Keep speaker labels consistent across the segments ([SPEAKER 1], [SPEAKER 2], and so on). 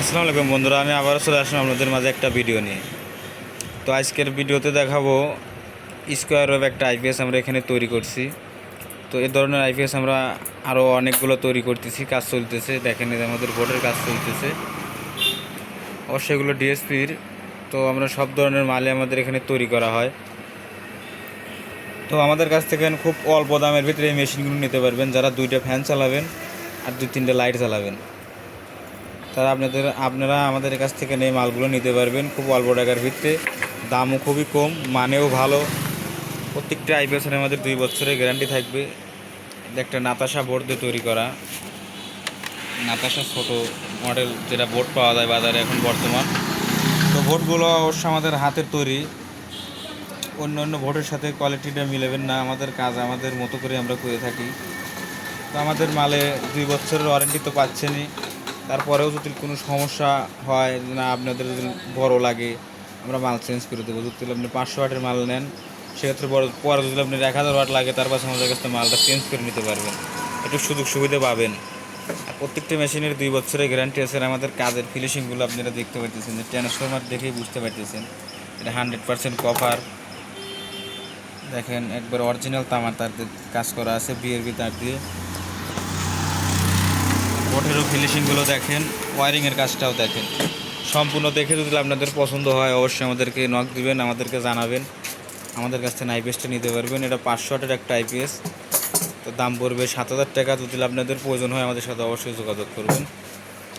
[SPEAKER 1] আসসালামু আলাইকুম বন্ধুরা, আমি আবারও চলে আসলাম আপনাদের মাঝে একটা ভিডিও নিয়ে। তো আজকের ভিডিওতে দেখাবো স্কোয়ার ওয়েব একটা আইপিএস আমরা এখানে তৈরি করছি। তো এই ধরনের আইপিএস আমরা আরও অনেকগুলো তৈরি করতেছি, কাজ চলতেছে। দেখেন আমাদের বোর্ডের কাজ চলতেছে। অবশ্যই এগুলো ডিএসপির তো আমরা সব ধরনের মালে আমাদের এখানে তৈরি করা হয়। তো আমাদের কাছ থেকে খুব অল্প দামের ভিতরে এই মেশিনগুলো নিতে পারবেন। যারা দুইটা ফ্যান চালাবেন আর দুই তিনটে লাইট চালাবেন। তারা আপনাদের, আপনারা আমাদের কাছ থেকে নেই মালগুলো নিতে পারবেন খুব অল্প টাকার ভিত্তিতে। দামও খুবই কম, মানেও ভালো। প্রত্যেকটা আইপিএসের আমাদের দুই বছরের গ্যারান্টি থাকবে। একটা নাতাশা বোর্ড দিয়ে তৈরি করা। নাতাশা ছোট মডেল, যেটা বোর্ড পাওয়া যায় বাজারে এখন বর্তমান। তো বোর্ডগুলো অবশ্য আমাদের হাতের তৈরি। অন্য অন্য ভোটের সাথে কোয়ালিটিটা মিলাবেন না, আমাদের কাজ আমাদের মতো করে আমরা করে থাকি। তো আমাদের মালে দুই বছরের ওয়ারেন্টি তো পাচ্ছেনই। তারপরেও যদি কোনো সমস্যা হয়, না আপনাদের যদি বড় লাগে, আমরা মাল চেঞ্জ করে দেবো। যদি আপনি পাঁচশো ওয়াটের মাল নেন, সেক্ষেত্রে বড়, পরে যদি আপনি এক হাজার ওয়াট লাগে, তার পাশে আমাদের কাছে মালটা চেঞ্জ করে নিতে পারবেন। একটু সুযোগ সুবিধা পাবেন। আর প্রত্যেকটা মেশিনের দুই বছরের গ্যারান্টি আছে আমাদের কাজের ফিনিশিংগুলো আপনারা দেখতে পাচ্ছেন যে ট্রান্সফরমার দেখেই বুঝতে পারতেছেন এটা হান্ড্রেড পার্সেন্ট কভার দেখেন, একবার অরিজিনাল তামার তার কাজ করা আছে বিএরবি তার দিয়ে। বোর্ডেরও ফিনিশিংগুলো দেখেন ওয়ারিংয়ের কাজটাও দেখেন। সম্পূর্ণ দেখে যদি আপনাদের পছন্দ হয়, অবশ্যই আমাদেরকে নক দিবেন, আমাদেরকে জানাবেন। আমাদের কাছ থেকে আইপিএসটা নিতে পারবেন। এটা পাঁচশো ওয়াটের একটা আইপিএস তো দাম পড়বে সাত হাজার টাকা। যদি আপনাদের প্রয়োজন হয়, আমাদের সাথে অবশ্যই যোগাযোগ করবেন।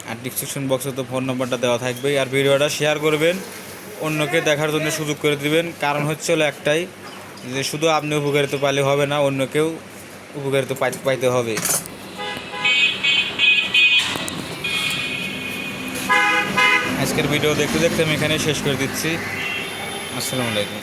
[SPEAKER 1] আর ডিসক্রিপশন বক্সে তো ফোন নম্বরটা দেওয়া থাকবেই। আর ভিডিওটা শেয়ার করবেন, অন্যকে দেখার জন্য সুযোগ করে দিবেন। কারণ হচ্ছে হলো একটাই, যে শুধু আপনি উপকারিত পাইলে হবে না, অন্যকেও উপকারিত পাই- পাইতে হবে। আজকের ভিডিও দেখতে দেখতে আমি এখানে শেষ করে দিচ্ছি। আসসালামু আলাইকুম।